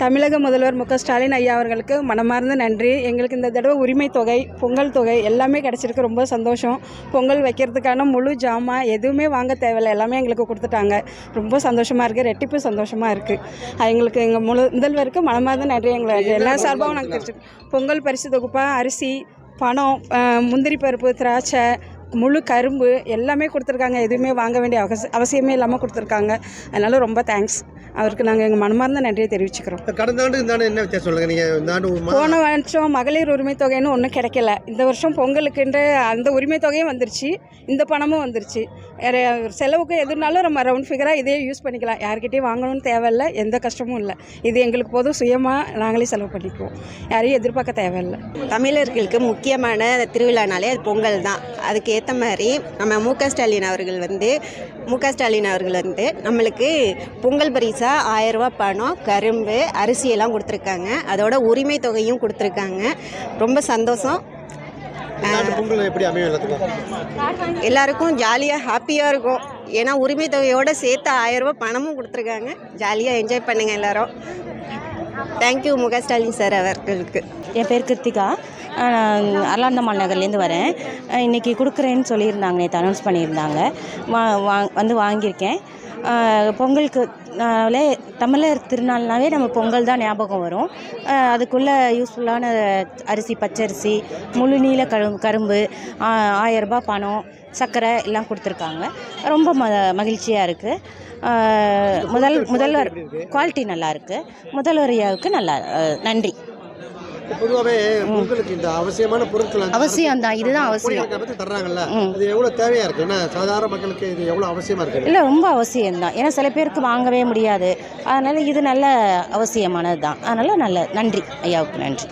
தமிழக முதல்வர் மு ஸ்டாலின் ஐயா அவர்களுக்கு மனமார்ந்த நன்றி. எங்களுக்கு இந்த தடவை உரிமை தொகை பொங்கல் தொகை எல்லாமே கிடச்சிருக்கு. ரொம்ப சந்தோஷம். பொங்கல் வைக்கிறதுக்கான முழு ஜாமான் எதுவுமே வாங்க தேவையில்லை. எல்லாமே எங்களுக்கு கொடுத்துட்டாங்க. ரொம்ப சந்தோஷமாக இருக்குது ரெட்டிப்பு சந்தோஷமாக இருக்குது எங்களுக்கு எங்கள் முழு முதல்வருக்கு மனமார்ந்த நன்றி. எங்களை எல்லா சார்பாகவும் நாங்கள் தெரிஞ்சுக்கோம் பொங்கல் பரிசு தொகுப்பாக அரிசி பணம் முந்திரி பருப்பு திராட்சை முழு கரும்பு எல்லாமே கொடுத்துருக்காங்க. எதுவுமே வாங்க வேண்டிய அவசி அவசியமே இல்லாமல் கொடுத்துருக்காங்க. அதனால் ரொம்ப தேங்க்ஸ் அவருக்கு நாங்கள் எங்கள் மனமார்ந்த நன்றியை தெரிவிச்சுக்கிறோம். கடந்த ஆண்டு இந்த ஆண்டு என்ன வித்தியாசம் சொல்லுங்க? நீங்க இந்த ஆண்டு ஒரு மா- போன வருஷம் மகளிர் உரிமை தொகைன்னு ஒன்றும் கிடைக்கல. இந்த வருஷம் பொங்கலுக்குன்ற அந்த உரிமை தொகையும் வந்துருச்சு. இந்த பணமும் வந்துருச்சு. வேற செலவுக்கு எதுனாலும் நம்ம ரவுண்ட் ஃபிகராக இதே யூஸ் பண்ணிக்கலாம். யார்கிட்டயும் வாங்கணும்னு தேவையில்ல. எந்த கஷ்டமும் இல்லை. இது எங்களுக்கு போதும். சுயமாக நாங்களே செலவு பண்ணிக்குவோம். யாரையும் எதிர்பார்க்க தேவையில்லை. தமிழர்களுக்கு முக்கியமான திருவிழானாலே அது பொங்கல் தான். அதுக்கு ஏற்ற மாதிரி நம்ம மு ஸ்டாலின் அவர்கள் வந்து மு ஸ்டாலின் அவர்கள் வந்து நம்மளுக்கு பொங்கல் பரிசாக ஆயரூபா பணம் கரும்பு அரிசியெல்லாம் கொடுத்துருக்காங்க. அதோட உரிமை தொகையும் கொடுத்துருக்காங்க. ரொம்ப சந்தோஷம். எல்லாருக்கும் ஜாலியாக ஹாப்பியாக இருக்கும். ஏன்னா உரிமை தொகையோடு சேர்த்து ஆயரூபா பணமும் கொடுத்துருக்காங்க. ஜாலியாக என்ஜாய் பண்ணுங்க எல்லாரும். தேங்க்யூ மு க ஸ்டாலின் சார் அவர்களுக்கு. என் பேர் கிருத்திகா. நான் நகர்லேருந்து வரேன். இன்றைக்கி இன்னைக்கு கொடுக்குறேன்னு சொல்லியிருந்தாங்க நேற்று அனௌன்ஸ் பண்ணியிருந்தாங்க. வா வா வந்து வாங்கியிருக்கேன். பொங்கலுக்கு நாளே தமிழர் திருநாள்னாவே நம்ம பொங்கல் தான் ஞாபகம் வரும். அதுக்குள்ளே யூஸ்ஃபுல்லான அரிசி பச்சரிசி முழு நீல கரும் கரும்பு ஆ- ஆயிரம் ரூபாய் பணம் சர்க்கரை எல்லாம் கொடுத்துருக்காங்க. ரொம்ப ம மகிழ்ச்சியாக இருக்குது முதல் முதல்வர் குவாலிட்டி நல்லா இருக்குது நல்லா நன்றி. பொதுவாகவே பொங்கலுக்கு இந்த அவசியமான பொருட்கள் அவசியம் தான் இதுதான் அவசியம். தர்றாங்கல்ல. அது எவ்வளவு தேவையா இருக்கு? ஏன்னா சாதாரண மக்களுக்கு இது எவ்வளவு அவசியமா இருக்கு? இல்லை ரொம்ப அவசியம்தான். ஏன்னா சில பேருக்கு வாங்கவே முடியாது. அதனால் இது நல்ல அவசியமானது தான் அதனால் நல்ல நன்றி. ஐயாவுக்கு நன்றி.